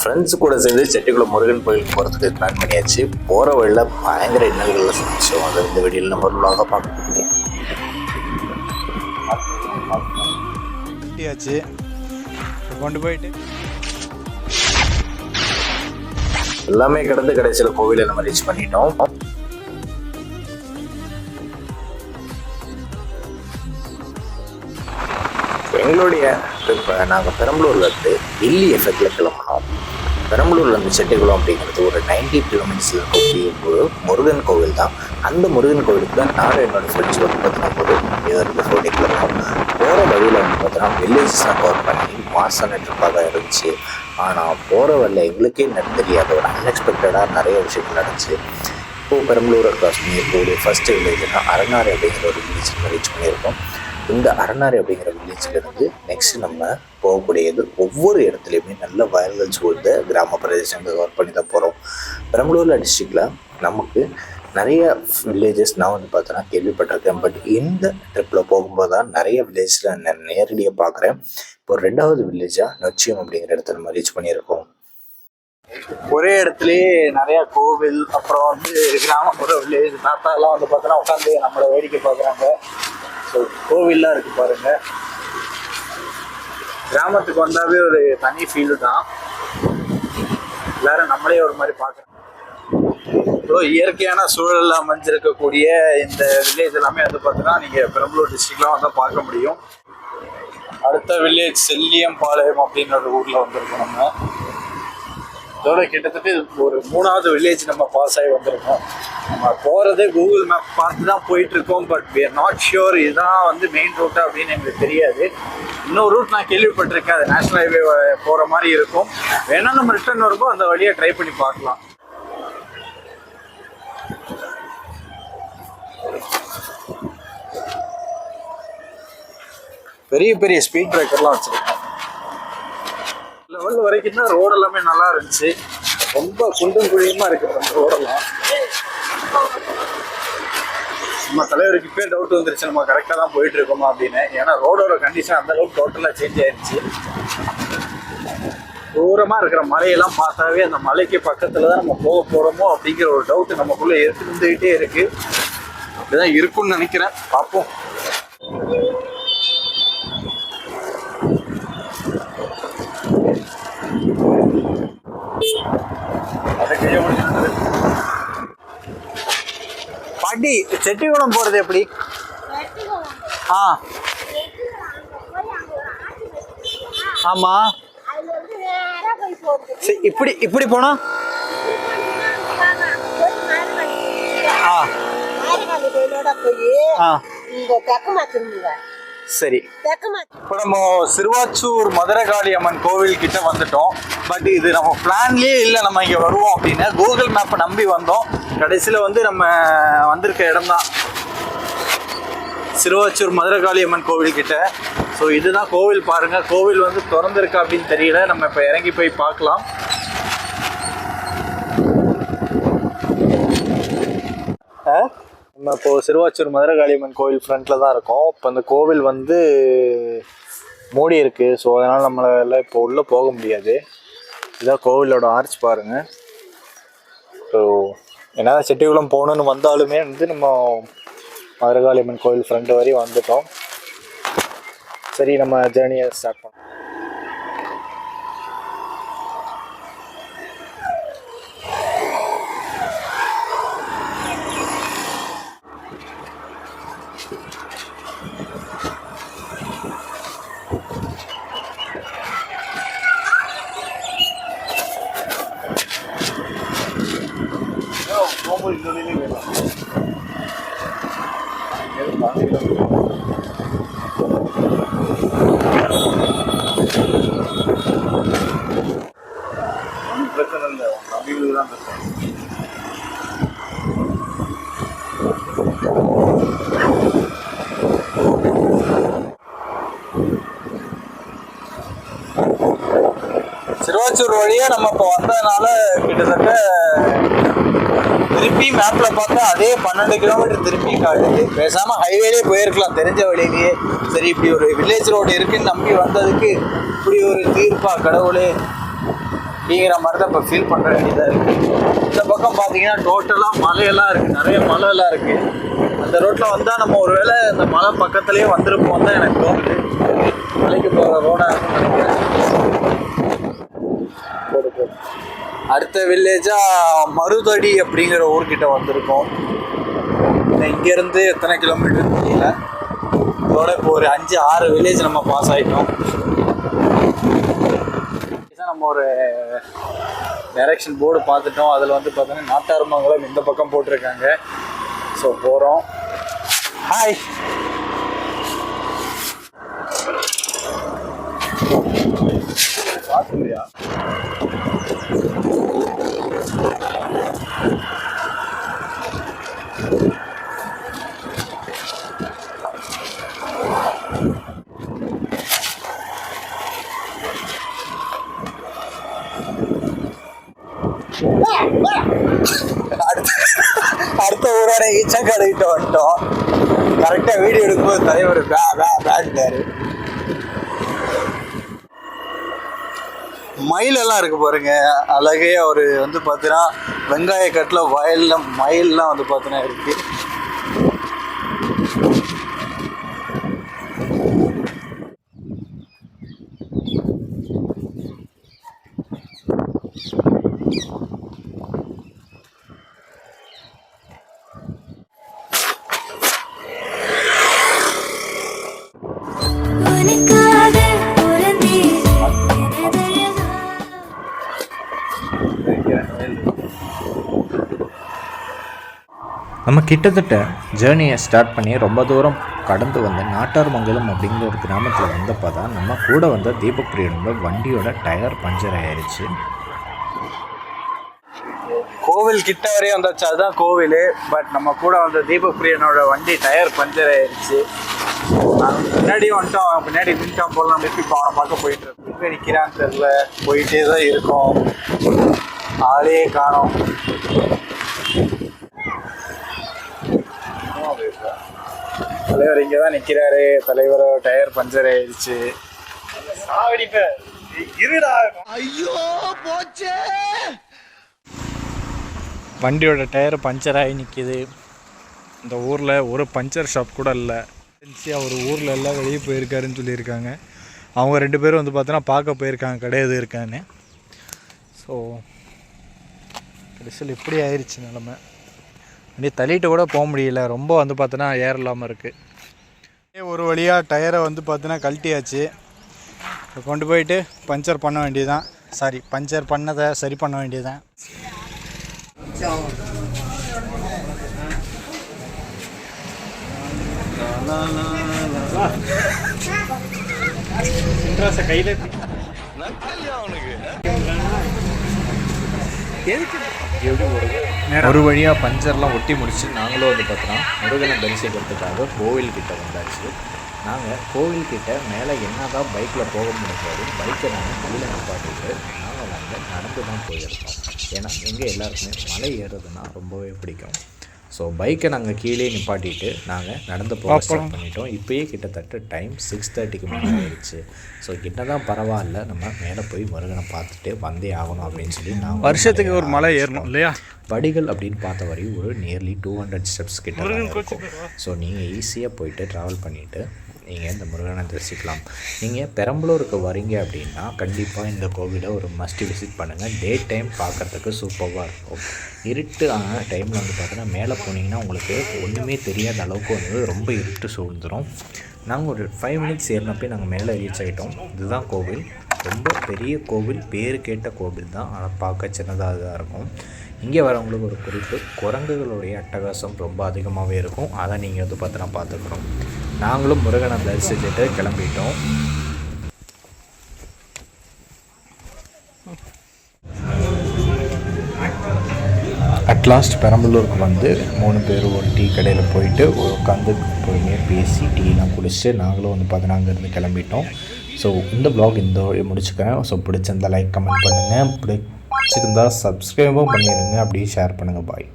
Friends கூட சேர்ந்து செட்டிக்குளம் முருகன் கோயிலுக்கு போகிறதுக்கு பிளான் பண்ணியாச்சு. போகிற வழியில் பயங்கர இன்னல்களில் சந்திச்சோம். அதை இந்த வீடியோவில் நம்ம உள்ளாக பார்க்க இப்ப கொண்டு போயிட்டு. எல்லாமே கடந்து கடைசியில் கோவிலை நம்ம ரீச் பண்ணிட்டோம். எங்களுடைய ட்ரிப்பை நாங்கள் பெரம்பலூரில் இருந்து டெல்லி எஃபெக்டில் கிளம்பினோம். பெரம்பலூரில் இருந்து செட்டிகுளம் அப்படிங்கிறது ஒரு 90 கிலோமீட்டர்ஸில் இருக்கக்கூடிய ஒரு முருகன் கோவில் தான். அந்த முருகன் கோவிலுக்கு தான் நானும் என்னோட ஃப்ரெண்ட்ஸ் வந்து பார்த்தீங்கன்னா ஒரு இருந்து சொல்லி கிளம்பினோம். போகிற வழியில் வந்து பார்த்தீங்கன்னா வில்லேஜஸ்லாம் கவர் பண்ணி மாசான ட்ரிப்பாக தான் இருந்துச்சு. ஆனால் போகிற வழியில் எங்களுக்கே என்ன தெரியாத. ஒரு அன்எக்ஸ்பெக்டடாக நிறைய விஷயங்கள் நடந்துச்சு. இப்போது பெரம்பலூரை கிராஸ் பண்ணி இருக்கக்கூடிய ஃபஸ்ட்டு வில்லேஜ்னா அரங்காறு அப்படிங்கிற ஒரு வில்லேஜ் ரீச் பண்ணியிருக்கோம். இந்த அரணாறு அப்படிங்கிற வில்லேஜ்லேருந்து நெக்ஸ்ட் நம்ம போகக்கூடியது ஒவ்வொரு இடத்துலையுமே நல்ல வயல்கள் சூழ்ந்த கிராம பிரதேசங்கள் கவர் பண்ணி தான் போகிறோம் பெரம்பலூரில் டிஸ்ட்ரிக்டில் நமக்கு நிறைய வில்லேஜஸ் நான் வந்து பார்த்தோன்னா கேள்விப்பட்டிருக்கேன். பட் இந்த ட்ரிப்பில் போகும்போது தான் நிறைய வில்லேஜில் நான் நேரடியாக பார்க்குறேன் இப்போ ரெண்டாவது வில்லேஜாக நொச்சியம் அப்படிங்கிற இடத்த நம்ம ரீச் பண்ணியிருக்கோம். ஒரே இடத்துலயே நிறைய கோவில் அப்புறம் வந்து கிராமப்புற வில்லேஜ் தாத்தா எல்லாம் வந்து பார்த்தோன்னா உட்காந்து நம்மளை வேடிக்கை பார்க்குறாங்க ஸோ கோவில்லாம் இருக்குது பாருங்கள் கிராமத்துக்கு வந்தாவே ஒரு தனி ஃபீல் தான். எல்லாரும் நம்மளே ஒரு மாதிரி பார்க்குறோம். ஸோ இயற்கையான சூழலில் அமைஞ்சிருக்கக்கூடிய இந்த வில்லேஜ் எல்லாமே வந்து பார்த்தீங்கன்னா நீங்கள் பெரம்பலூர் டிஸ்ட்ரிக்ட்லாம் வந்து பார்க்க முடியும். அடுத்த வில்லேஜ் செல்லியம்பாளையம் அப்படின்ற ஒரு ஊரில் வந்திருக்கோம் நம்ம. இதோட கிட்டத்தட்ட ஒரு மூணாவது வில்லேஜ் நம்ம பாஸ் ஆகி வந்திருக்கோம். நம்ம போகிறதே கூகுள் மேப் பார்த்து தான் போயிட்டுருக்கோம் but we are not sure இதுதான் வந்து மெயின் ரூட்டா அப்படின்னு எங்களுக்கு தெரியாது. இன்னொரு ரூட் நான் கேள்விப்பட்டிருக்கேன் அது நேஷனல் ஹைவே போகிற மாதிரி இருக்கும். வேணால் நம்ம ரிட்டர்ன் வரும்போது அந்த வழியை ட்ரை பண்ணி பார்க்கலாம். பெரிய பெரிய ஸ்பீட் பிரேக்கர்லாம் வச்சுருக்கோம். லெவல் வரைக்கும் தான் ரோடு எல்லாமே நல்லா இருந்துச்சு. ரொம்ப குண்டும் குழியுமா இருக்கு அந்த ரோடெல்லாம் நம்ம தலைவருக்கு இப்பே டவுட் வந்துருச்சு நம்ம கரெக்டாக தான் போயிட்டு இருக்கோமா அப்படின்னு. ஏன்னா ரோடோட கண்டிஷன் அந்த அளவுக்கு டோட்டலாக சேஞ்ச் ஆயிருச்சு. தூரமாக இருக்கிற மலையெல்லாம் பார்த்தாவே அந்த மலைக்கு பக்கத்தில் தான் நம்ம போக போகிறோமோ அப்படிங்கிற ஒரு டவுட் நமக்குள்ளே இருந்துகிட்டே இருக்குது அப்படிதான் இருக்கும்னு நினைக்கிறேன். பார்ப்போம். பாட்டி செட்டிகுளம் போறது எப்படி? ஆ. ஆமா. சரி, இப்படி இப்படி போனா? ஆ. ஆ. சரி. இப்போ நம்ம சிறுவாச்சூர் மதுரகாளி அம்மன் கோவில் கிட்ட வந்துட்டோம். பட் இது நம்ம பிளான்லயே இல்லை நம்ம இங்கே வருவோம் அப்படின்னு. கூகுள் மேப்பை நம்பி வந்தோம். கடைசியில் வந்து நம்ம வந்திருக்க இடம் தான் சிறுவாச்சூர் மதுரகாளி அம்மன் கோவில் கிட்ட. ஸோ இதுதான் கோவில் பாருங்க. கோவில் வந்து திறந்திருக்கா அப்படின்னு தெரியல. நம்ம இப்போ இறங்கி போய் பார்க்கலாம் ஆ? நம்ம இப்போ சிறுவாச்சூர் மதுரகாளியம்மன் கோவில் ஃப்ரண்ட்ல தான் இருக்கோம். இப்போ அந்த கோவில் வந்து மூடி இருக்கு. ஸோ அதனால் நம்மளால இப்போ உள்ளே போக முடியாது. இதான் கோவிலோட ஆர்ச் பாருங்க. ஸோ என்ன செட்டிக்குளம் போகணுன்னு வந்தாலுமே வந்து நம்ம மதுரகாளியம்மன் கோவில் ஃப்ரண்ட் வரையும் வந்துட்டோம். சரி நம்ம ஜேர்னியை ஸ்டார்ட் பண்ணோம் பிரச்சனை இல்லை. தான் பிரச்சனை. சிறுவாச்சூர் வழியாக நம்ம இப்போ வந்ததுனால கிட்டத்தட்ட திருப்பி மேப்ல பார்த்தா அதே பன்னெண்டு கிலோமீட்டர் திருப்பி காட்டுது. பேசாம ஹைவேலே போயிருக்கலாம் தெரிஞ்ச வழியிலேயே. சரி இப்படி ஒரு வில்லேஜ் ரோடு இருக்குன்னு நம்பி வந்ததுக்கு இப்படி ஒரு தீர்ப்பா கடவுளே அப்படிங்கிற மாதிரி தான் இப்போ ஃபீல் பண்ணுற வேண்டியதாக இருக்குது இந்த பக்கம் பார்த்தீங்கன்னா டோட்டலாக மலையெல்லாம் இருக்குது நிறைய மலையெல்லாம் இருக்குது அந்த ரோட்டில் வந்தால் நம்ம ஒருவேளை அந்த மலை பக்கத்துலேயே வந்திருப்போம் தான் எனக்கு தோணுது. மலைக்கு போகிற ரோடாக இருக்கும் நினைக்கிறேன். போடு, போடு. அடுத்த வில்லேஜாக மருதடி அப்படிங்கிற ஊர்கிட்ட வந்திருக்கோம். இங்கேருந்து எத்தனை கிலோமீட்டர் தெரியல. இதோட இப்போ ஒரு அஞ்சு ஆறு வில்லேஜ் நம்ம பாஸ் ஆகிட்டோம் நம்ம ஒரு டைரக்ஷன் போர்டு பார்த்துட்டோம். அதில் வந்து பார்த்தோன்னா நாட்டார்மங்கலம் இந்த பக்கம் போட்டிருக்காங்க. ஸோ போகிறோம் ஹாய் பார்த்துலையா அடுத்த அடுத்த ஈச்சம் ஈச்சக்காடுகிட்ட வந்துட்டோம் கரெக்டாக வீடியோ எடுக்கும்போது தலைவர் பே பே பேட்டாரு மயிலெல்லாம் இருக்கு பாருங்க அழகே அவர் வந்து பார்த்தீங்கன்னா வெங்காய கட்டில் வயலில் மயிலெலாம் வந்து பார்த்தீங்கன்னா இருக்கு you. நம்ம கிட்டத்தட்ட ஜேர்னியை ஸ்டார்ட் பண்ணி ரொம்ப தூரம் கடந்து வந்து நாட்டார்மங்கலம் அப்படிங்கிற ஒரு கிராமத்தில் வந்தப்போ தான் நம்ம கூட வந்த தீபப்பிரியனோட வண்டியோட டயர் பஞ்சர் ஆயிடுச்சு கோவில் கிட்ட வரையும் வந்தாச்சு. அதுதான் கோவில். பட் நம்ம கூட வந்த தீபப்பிரியனோட வண்டி டயர் பஞ்சர் ஆயிடுச்சு நாங்க வந்துட்டோம். பின்னாடி நின்ட்டான் போல திருப்பி இப்போ அவனை பார்க்க போயிட்டு இருக்கோம் எங்கே நிற்கிறான்னு தெரில போயிட்டே தான் இருக்கோம். ஆளே காணோம். தலைவர் இங்கே தான் நிற்கிறாரு தலைவர் டயர் பஞ்சர் ஆயிடுச்சு. இருடா. வண்டியோட டயர் பஞ்சர் ஆகி நிற்கிது இந்த ஊரில் ஒரு பஞ்சர் ஷாப் கூட இல்லை. அவர் ஊரில் எல்லாம் வெளியே போயிருக்காருன்னு சொல்லியிருக்காங்க. அவங்க ரெண்டு பேரும் வந்து பார்த்தோன்னா பார்க்க போயிருக்காங்க கிடையாது இருக்கான்னு. ஸோ கடைசியில் இப்படி ஆயிடுச்சு நிலமை. வண்டி தள்ளிட்டு கூட போக முடியல. ரொம்ப வந்து பார்த்தோன்னா ஏர் இல்லாமல் இருக்குது ஒரு வழியாக டயரை வந்து பார்த்தோன்னா கழட்டியாச்சு. கொண்டு போயிட்டு பஞ்சர் பண்ண வேண்டியதுதான். சாரி பஞ்சர் பண்ணதை சரி பண்ண வேண்டியதுதான். ஒரு வழியாக பஞ்சர்லாம் ஒட்டி முடிச்சு நாங்களும் வந்து பார்த்தோன்னா முருகனை தரிசிக்கிறதுக்காக கோவில்கிட்ட வந்தாச்சு. நாங்கள் கோவில்கிட்ட மேலே என்ன தான் பைக்கில் போக முடியாது பைக்கை நாங்கள் கையில் நிப்பாட்டிட்டு நாங்கள் வந்து நடந்து தான் போயிருக்கோம். ஏன்னா எங்கள் எல்லாருக்குமே மலை ஏறுறதுன்னா ரொம்பவே பிடிக்கும். ஸோ பைக்கை நாங்கள் கீழே நிப்பாட்டிட்டு நாங்கள் நடந்து போக ஸ்டார்ட் பண்ணிட்டோம். இப்போயே கிட்டத்தட்ட டைம் சிக்ஸ் தேர்ட்டிக்கு மேலே ஆயிடுச்சு. ஸோ கிட்ட தான் பரவாயில்ல. நம்ம மேலே போய் முருகனை பார்த்துட்டு வந்தே ஆகணும் அப்படின்னு சொல்லி நான் வருஷத்துக்கு ஒரு மலை ஏறணும் இல்லையா? படிகள் அப்படின்னு பார்த்த வரையும் ஒரு நியர்லி டூ ஹண்ட்ரட் ஸ்டெப்ஸ் கிட்ட இருக்கும். ஸோ நீங்கள் ஈஸியாக போயிட்டு ட்ராவல் பண்ணிவிட்டு நீங்கள் இந்த முருகனை தரிசிக்கலாம். நீங்கள் பெரம்பலூருக்கு வரீங்க அப்படின்னா கண்டிப்பாக இந்த கோவிலை ஒரு மஸ்ட் விசிட் பண்ணுங்கள் டே டைம் பார்க்குறதுக்கு சூப்பராக இருக்கும். இருட்டு ஆன டைமில் வந்து பார்த்தீங்கன்னா மேலே போனீங்கன்னா உங்களுக்கு ஒன்றுமே தெரியாத அளவுக்கு வந்து ரொம்ப இருட்டு சூழ்ந்துடும் நாங்கள் ஒரு ஃபைவ் மினிட்ஸ் ஏறினப்பே நாங்கள் மேலே ரீச் ஆகிட்டோம் இதுதான் கோவில். ரொம்ப பெரிய கோவில். பேர் கேட்ட கோவில் தான். ஆனால் பார்க்க சின்னதாக தான் இருக்கும். இங்கே வரவங்களுக்கு ஒரு குறிப்பு. குரங்குகளுடைய அட்டகாசம் ரொம்ப அதிகமாகவே இருக்கும். அதை நீங்கள் வந்து பார்த்தினா பார்த்துக்கணும். நாங்களும் முருகனை தரிசிச்சுட்டு கிளம்பிட்டோம். அட்லாஸ்ட் பெரம்பலூருக்கு வந்து மூணு பேர் ஒரு டீ கடையில் போயிட்டு உட்காந்து பொறுமையாக பேசி டீலாம் குடிச்சிட்டு நாங்களும் வந்து பார்த்தீங்கன்னா அங்கேருந்து கிளம்பிட்டோம். ஸோ இந்த ப்ளாக் இந்த வழியை முடிச்சுக்கிறேன். ஸோ பிடிச்சிருந்தா லைக் கமெண்ட் பண்ணுங்கள் பிடிச்சிருந்தா சப்ஸ்கிரைபும் பண்ணிடுங்க அப்படியே ஷேர் பண்ணுங்கள் பாய்